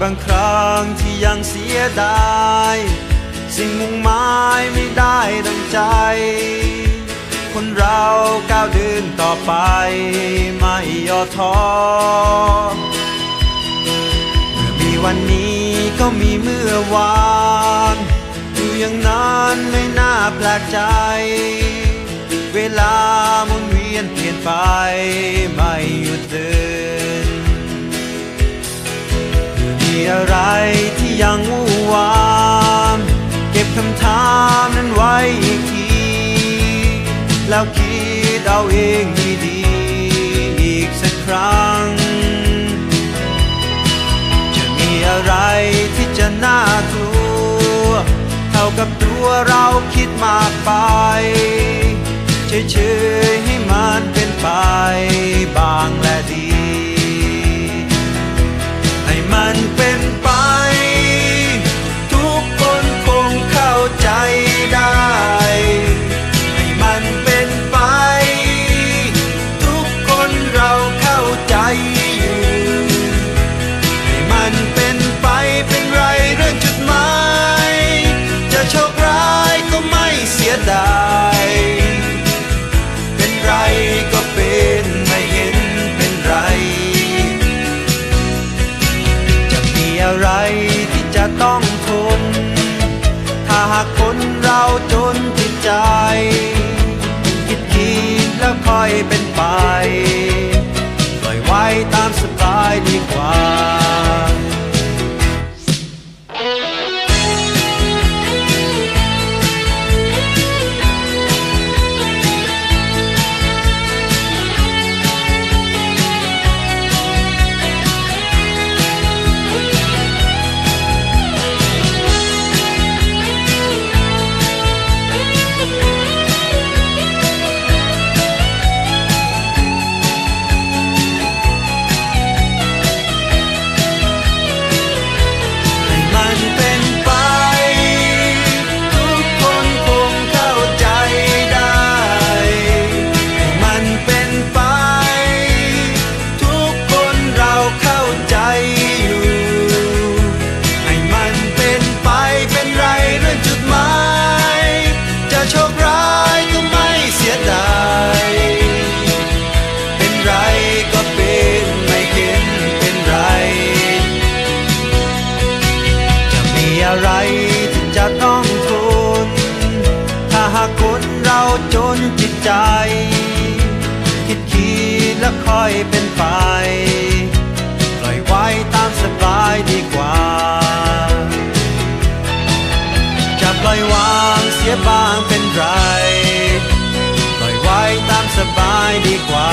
บางครั้งที่ยังเสียดาย สิ่งมุ่งหมายไม่ได้ดังใจ คนเราก้าวเดินต่อไปไม่ย่อท้อเมื่อมีวันนี้ก็มีเมื่อวานอยู่อย่างนั้นไม่น่าแปลกใจ เวลาหมุนเวียนเปลี่ยนไปไม่หยุดเดิน อมีอะไรที่ยังวู่วามเก็บคำถามนั้นไว้อีกที แล้วคิดเอาเองดีๆอีกสักครั้ง จะมีอะไรที่จะน่ากลัว เท่ากับตัวเราคิดมากไป อยเป็นไปป หากคนเราจนจิตใจ คิดคีดและคอยเป็นไป ปล่อยไว้ตามสบายดีกว่า จะปล่อยวางเสียบ้างเป็นไร ปล่อยไว้ตามสบายดีกว่า